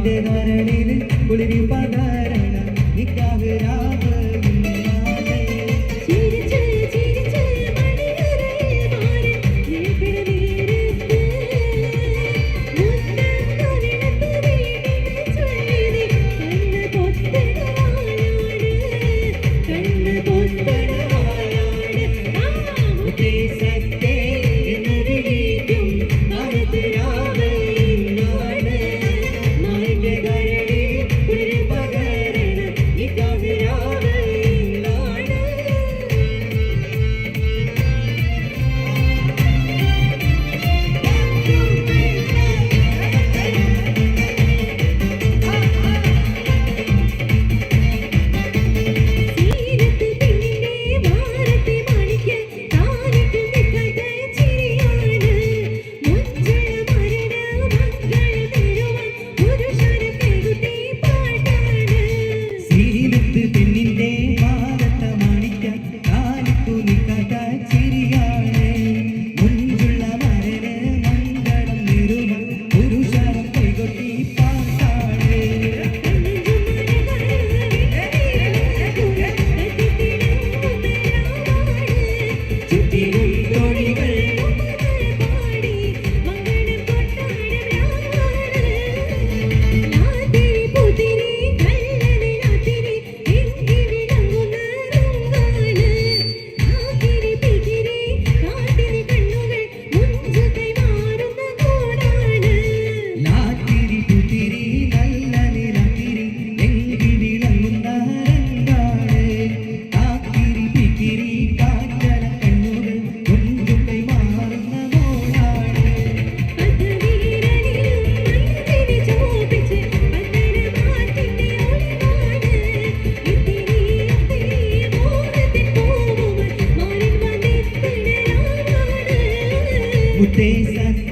നിന്റെ നരളിന് കുളിരി പകരണം നിക്കാവിരാമ putezas